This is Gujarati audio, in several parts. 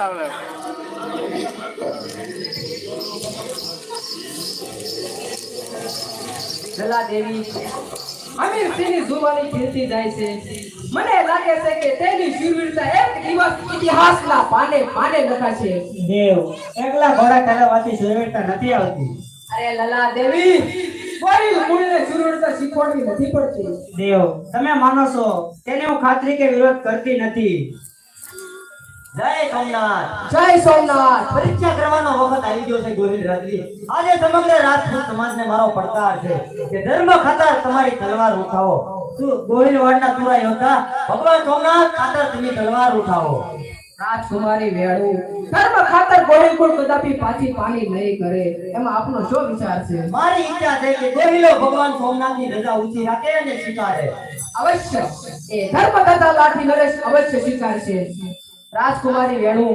બતાવે જલા દેવી. અમીર સિંહની જુવાની ખીલતી જાય છે. મને લાગે છે કે તેની શૂરવીરતા એક દિવસ ઇતિહાસના પાને પાને લખાશે. દેવ એકલા ઘોડા ચલાવવાથી સુરવીરતા નથી આવતી. અરે લલા દેવી કોઈ મૂળને શૂરવીરતા શીખવાડવી નથી પડતી. દેવ તમે માનો છો તેને હું ખાતરી કે વિરોધ કરતી નથી. જય સોમનાથ. જય સોમનાથ. પરીક્ષા કરવાનો વખત આવી ગયો છે ગોહિલ રાજવી આજે સમગ્ર રાજપૂત સમાજને મારો પડકાર છે કે ધર્મ ખાતર તમારી તલવાર ઉઠાવો. શું ગોહિલવાડના પૂરા યોદ્ધા ભગવાન સોમનાથ ખાતર તમે તલવાર ઉઠાવો. રાજકુમારી વેળુ ધર્મ ખાતર ગોહિલકુળ કદાપી પાછી પાણી નહીં કરે. એમાં આપનો શું વિચાર છે? મારી ઈચ્છા છે કે ગોહિલો ભગવાન સોમનાથની રજા ઊંચી રાખે અને સ્વીકારે. અવશ્ય. એ ધર્મ કથા લાઠી નરેશ અવશ્ય સ્વીકારશે. રાજકુમારી વેણુ,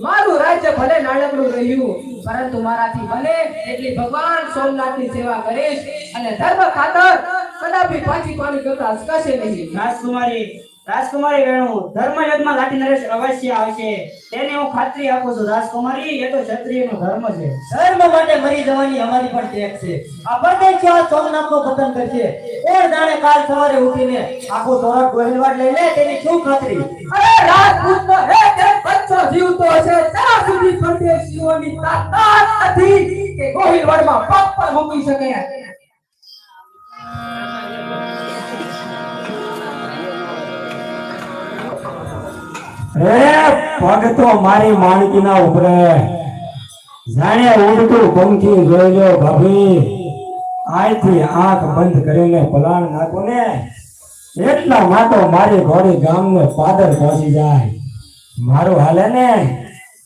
મારું રાજ્ય ભલે નાનકડું રહ્યું, પરંતુ મારાથી બને એટલી ભગવાન સોમનાથની સેવા કરીશ અને ધર્મ ખાતર કદાપી પાછી પાણી કરતા કશે નહીં. રાજકુમારી રાજકુમારી વેણુ ધર્મ યુદ્ધમાં લાઠી નરેશ અવશ્ય આવશે. તેને હું ખાતરી આપું છું રાજકુમારી એ તો ક્ષત્રિયનો ધર્મ છે. ધર્મ માટે મરી જવાની અમારી પણ ટેક છે. આ પ્રદેશ આ સોમનાથનો પતન કરશે? કોણ જાણે કાલ સવારે ઉઠીને આખો ધોરણ ગોહિલવાડ લઈ લે તેની શું ખાતરી? અરે રાજપૂતનો એક એક બચ્ચો જીવતો હશે. ત્યાં સુધી પરદેશીઓની તાકાત નથી કે ગોહિલવાડમાં પગ પર મૂકી શકે. રે પગ તો મારી માણકીના ઉપરે. જાણે ઉડતું પંખી લો ભાભી આજથી આંખ બંધ કરીને પલાણ નાખો ને એટલા માટો મારી ઘોડી ગામને પાદર પહોંચી જાય. મારું હાલે ને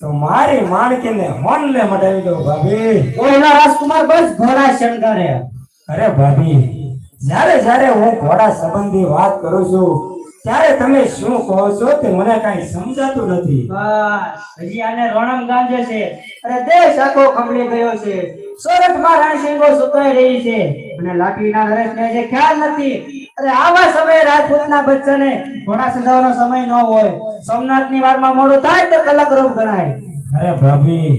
તો મારી માણકીને હોનલે મટાવી દો ભાભી. કોઈના રાજકુમાર બસ ઘોડા શણગારે. અરે ભાભી જ્યારે જ્યારે હું ઘોડા સંબંધી વાત કરું છું ત્યારે તમે શું કહો છો તે મને કઈ સમજાતું નથી. બસ હજી આને રોણમ ગાંજે છે. અરે દેશ આખો કમળી ગયો છે. સોરઠમાં રણસિંગો સુતાઈ રહી છે. અને લાકડીના નરેશને જે ખ્યાલ નથી. અરે આવા સમયે રાજપૂતના બચ્ચાને ઘોડા સજાવવાનો સમય ન હોય. સોમનાથની વારમાં મોડું થાય તો કલાક રૂપ ગણાય. અરે ભાભી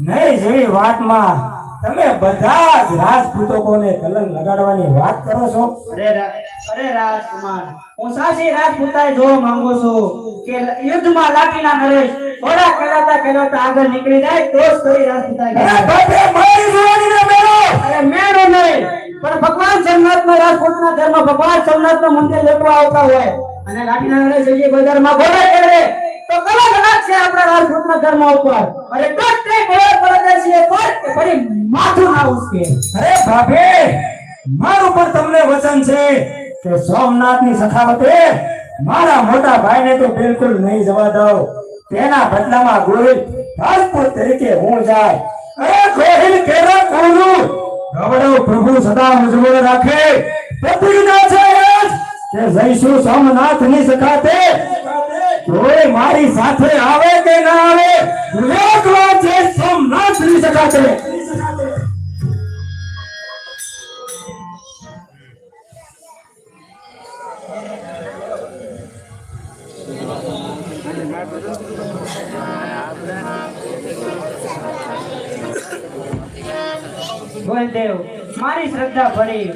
નહીં જેવી વાતમાં તમે બધા જ રાજપૂતોને કલંક લગાડવાની વાત કરો છો? અરે અરે રાજકુમાર હું સાસી રાજપૂતાએ જોવા માંગુ છું કે યુદ્ધમાં લાઠીના નરેશ થોડા કલાતા કલાતા આગળ નીકળી જાય તો કહેવાય. ભાભી મારી જુવાનીને મેળો! અરે મેળો નહીં પણ ભગવાન સોમનાથના રાજકોટના ધર્મ ભગવાન સોમનાથનું મંદિર લેવા આવતા હોય. અને લાઠીના નરેશ હજી બજારમાં ઘોડા કરે તો કલા કલાક છે આપણા રાજકોટના ધર્મ ઉપર. અરે ટોટે ઘોડા પડે છે ફરી માથું ના ઉસકે. અરે ભાભી મારું પણ તમને વચન છે. કે સોમનાથની સખાવતે મારા મોટા ભાઈને તો બિલકુલ નહીં જવા દઉં. તેના બદલામાં ગોહિલ રાજપૂત તરીકે હું જાય. અરે ગોહિલ કેરા કોનું? ગવડો પ્રભુ સદા મજબૂર રાખે. પ્રતિજ્ઞા છે કે જઈશું સોમનાથની સખાતે. કોઈ મારી સાથે આવે કે ના આવે? વાત છે સોમનાથની સખાતે. મારી શ્રદ્ધા પડી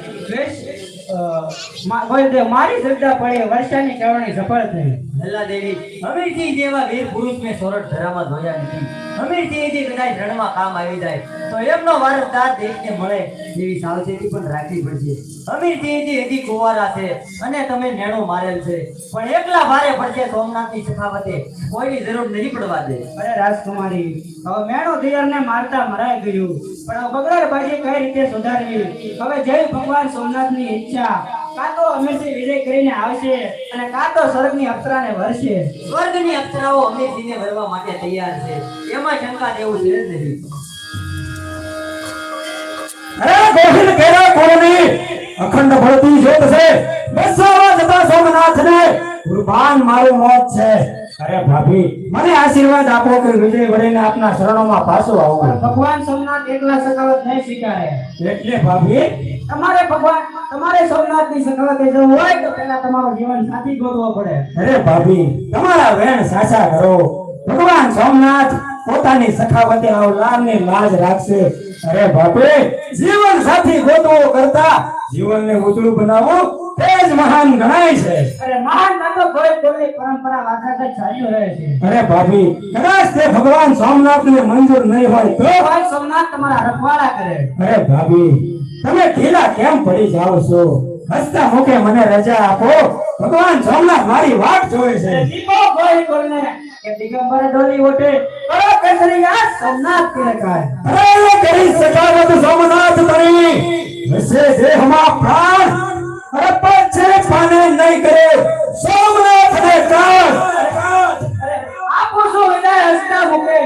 વર્ષાની ચવણી સફળ થઈ. લલ્લા દેવી હમીરસિંહ જેવા વીર પુરુષ મેં સોરઠ ધરામાં ધોયા નથી. અમીરસિંહજી કદાચ રણમાં કામ આવી જાય. તો એમનો વારસદાર દેશને મળે એવી સાવચેતી પણ રાખવી પડશે. હજી કુંવારા છે અને તમે નેણું મારેલ છે. પણ એકલા ભારે પડશે સોમનાથની સખાવતે કોઈની જરૂર નહીં પડવા દે. અરે રાજકુમારી હવે મેણો દિયરને મારતા મરાઈ ગયું. પણ બગડર બાજી કઈ રીતે સુધારવી હવે જય ભગવાન સોમનાથની ઈચ્છા. કાં તો અમીરસિંહ વિજય કરીને આવશે અને કાં તો સ્વર્ગની અપ્સરાને વરસે. સ્વર્ગની અપ્સરાઓ અમીરજીને વરવા માટે તૈયાર છે. એમાં શંકા જેવું છે જ નહીં. અરે ગોહિલ કેરા કોની અખંડ ભળતી જોત છે. બસાવા જતા સોમનાથને કુરબાન મારું મોત છે. અરે ભાભી મને આશીર્વાદ આપો કે વિજય વળીને આપના શરણોમાં પાછો આવું. ભગવાન સોમનાથ એકલા સખાવત નહીં સ્વીકારે. એટલે ભાભી? તમારે ભગવાન તમારે સોમનાથની સખાવતે જવું હોય તો પહેલા તમારો જીવન સાથી ગોતવો પડે. અરે ભાભી તમારા વેણ સાચા કરો. ભગવાન સોમનાથ પોતાની સખાવતે અવલાદની લાજ રાખશે. અરે બાપે જીવન સાથી ગોતવો કરતા જીવનને ઉજળું બનાવવું તે જ મહાન ગણાય છે. અરે મહાન ના તો કોઈ કોઈ પરંપરા વાતાવરણ ચાલ્યું રહે છે. અરે ભાભી કદાચ તે ભગવાન સોમનાથને મંજૂર નહીં હોય તો? ભગવાન સોમનાથ તમારા રખવાડા કરે. અરે ભાભી તમે ઢીલા કેમ પડી જાવ છો? હસતા મુખે મને રજા આપો. ભગવાન સોમનાથ મારી વાટ જોવે છે. દીપો કોઈ કોઈને કે દિગંબરે ડોલી ઓટે કરો કેસરિયા સોમનાથ કે કાય? અરે કરી સકાવત સોમનાથ તરી વસે દેહમાં પ્રાણ. અરે પછે પાને નહીં કરે. સોમનાથ ને કાઢ આપો છો વિદાય હસતા મુકે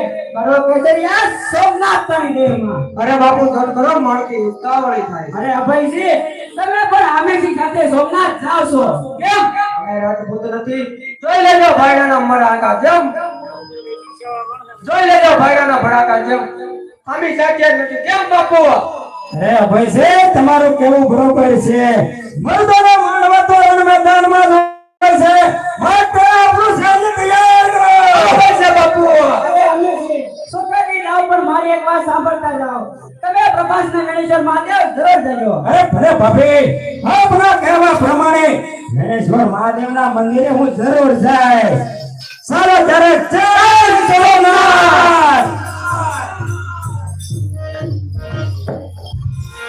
કરો કેસરિયા સોમનાથ તણી દેહમાં અરે બાપુ ધન કરો માણકી ઉતાવળી થાય અરે અભયજી તમે પણ આમેથી ખાતે સોમનાથ જાવ છો. કેમ? અમે રાજપૂત નથી. જોઈ લેજો ભાઈડાના મરાકા જેમ. જોઈ લેજો ભાઈડાના ભડાકા જેમ. આમી સાચે નથી. કેમ બાપુ? અરે ભાઈ છે તમારું કેવું બરોબર છે? મર્દોને માનવા તો મેદાનમાં જ હોય છે માટે આપણું સૈન્ય તૈયાર કરો બરાબર છે બાપુ અરે અમેથી સોસાયટી નાવ પર મારી એક વાત સાંભળતા જાઓ તમે પ્રભાસના ગણેશ્વર મહાદેવ જજો અરે ભલે ભાભી આપના કહેવા પ્રમાણે ગણેશ્વર મહાદેવના મંદિરે હું જરૂર જાય. ચાલો ત્યારે જય સોમનાથ